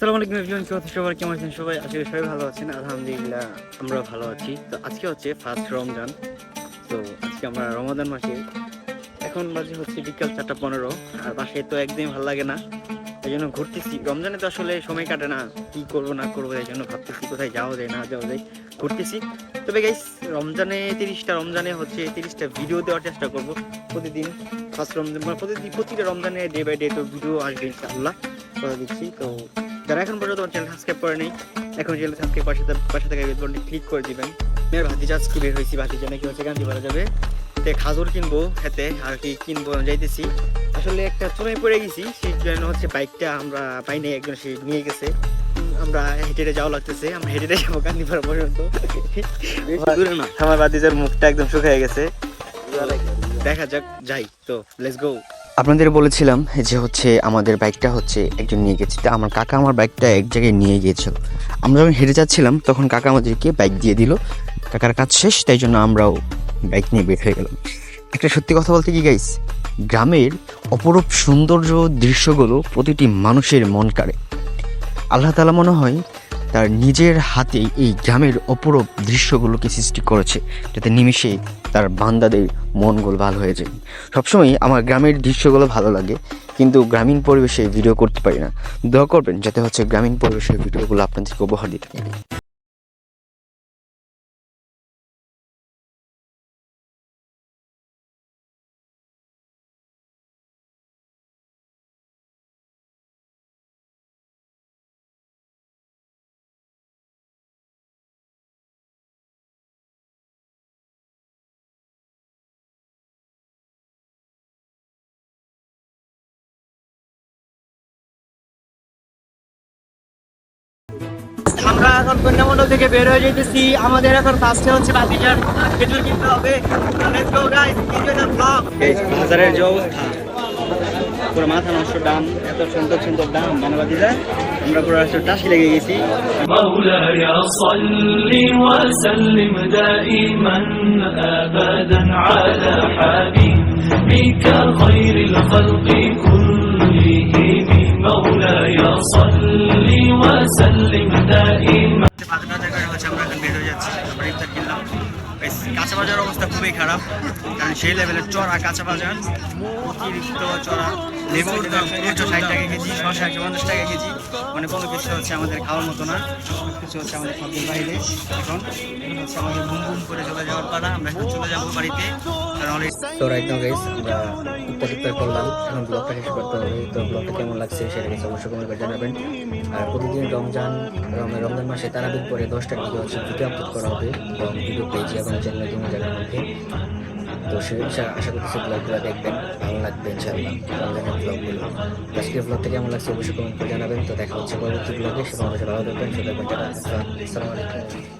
আসসালামু আলাইকুম এভরিওয়ান কি হচ্ছে সবার কেমন আছেন? সবাই আজকে সবাই ভালো আছেন। আলহামদুলিল্লাহ আমরা ভালো আছি। তো আজকে হচ্ছে ফার্স্ট রমজান। তো আজকে আমরা রমাদান মাসে। এখন বাজে হচ্ছে বিকাল চারটা পনেরো। আর বাসায় তো একদমই ভালো লাগে না। এই জন্য ঘুরতেছি। রমজানে তো আসলে সময় কাটে না। কি করব, না করব, এই জন্য ভাবতেছি কোথায় যাওয়া যায়, না যাওয়া যায়। ঘুরতেছি। তবে গাইস রমজানে তিরিশটা, রমজানে হচ্ছে তিরিশটা ভিডিও দেওয়ার চেষ্টা করব প্রতিদিন। ফার্স্ট রমজান মানে প্রতিদিন প্রতিটা রমজানে ডে বাই ডে তো ভিডিও আসবে ইনশাআল্লাহ। করে দিচ্ছি। তো যারা এখন পর্যন্ত আমার চ্যানেল সাবস্ক্রাইব করে নেই এখন চ্যানেল সাবস্ক্রাইব পাশে পাশে থাকা বেল বাটনটি ক্লিক করে দিবেন। মেয়ের ভাতিজা আজকে বের হয়েছি ভাতিজা নাকি হচ্ছে গান্ধী পাড়া যাবে। তে খাজুর কিনবো খেতে আর কি কিনবো যাইতেছি। আসলে একটা চুনায় পড়ে গেছি সেই জন্য হচ্ছে বাইকটা আমরা পাই নাই একজন সে নিয়ে গেছে। আমরা হেঁটে যাওয়া লাগতেছে আমরা হেঁটে যাব গান্ধী পাড়া পর্যন্ত। দূরে না। আমার ভাতিজার মুখটা একদম শুকিয়ে গেছে। দেখা যাক যাই তো লেটস গো আপনাদের বলেছিলাম যে হচ্ছে আমাদের বাইকটা হচ্ছে একজন নিয়ে গেছে। তা আমার কাকা আমার বাইকটা এক জায়গায় নিয়ে গিয়েছিল। আমরা যখন হেঁটে যাচ্ছিলাম, তখন কাকা আমাদেরকে বাইক দিয়ে দিল। কাকার কাজ শেষ, তাই জন্য আমরাও বাইক নিয়ে বের হয়ে গেলাম। একটা সত্যি কথা বলতে কি গাইস গ্রামের অপরূপ সৌন্দর্য দৃশ্যগুলো প্রতিটি মানুষের মন কাড়ে। আল্লাহ তালা মনে হয় তার নিজের হাতে এই গ্রামের অপরূপ দৃশ্যগুলোকে সৃষ্টি করেছে। যাতে নিমিষে তার বান্দাদের মনগুলো ভালো হয়ে যায়। সবসময় আমার গ্রামের দৃশ্যগুলো ভালো লাগে, কিন্তু গ্রামীণ পরিবেশে ভিডিও করতে পারি না। দোয়া করবেন, যাতে হচ্ছে গ্রামীণ পরিবেশের ভিডিওগুলো আপনাদেরকে উপহার দিতে পারি। আমরা এখন কন্যামণ্ডল থেকে বের হয়ে যেতেছি আমাদের এখন ফার্স্টে হচ্ছে বাতিজার কিনতে হবে। বাজারের যে অবস্থা পুরো মাথা নষ্ট দাম এত সুন্দর সুন্দর দাম মানে বাতিজা আমরা পুরো আসলে টাসি লেগে গেছি। আবাদান আলা হাবিবিকা খালকি صل وسلم دائما. আমরা এখন বের হয়ে যাচ্ছি, আমরা ইফতার কিনলাম। কাঁচা বাজার অবস্থা খুবই খারাপ, কারণ সেই লেভেলের চড়া, কাঁচা বাজার, অতিরিক্ত চড়া, লেবুর দাম একশো ষাট টাকা কেজি, ছশো একশো পঞ্চাশ টাকা কেজি মানে কোনো কিছু হচ্ছে আমাদের খাওয়ার মতো না, সব কিছু হচ্ছে আমাদের খাদ্যের বাইরে। এখন হচ্ছে আমাদের বুম বুম করে চলে যাওয়ার পালা, আমরা এখন চলে যাব বাড়িতে, কারণ আমরা আর প্রতিদিন রমজান রম- রমজান মাসে তারাবির পরে দশটার দিকে ভিডিও আপলোড করা হবে এবং ভিডিও পেয়েছি এখন চ্যানেলে দুই জায়গার মধ্যে। তো সেই আশা- ব্লগগুলো দেখবেন, ভালো লাগবে ইনশাআল্লাহ। রমজানের ব্লগগুলো আজকের থেকে আমার লাগছে অবশ্যই কমেন্ট করে জানাবেন। তো দেখা হচ্ছে পরবর্তী ব্লগে ভালো থাকবেন সুন্দর আসসালামু আলাইকুম।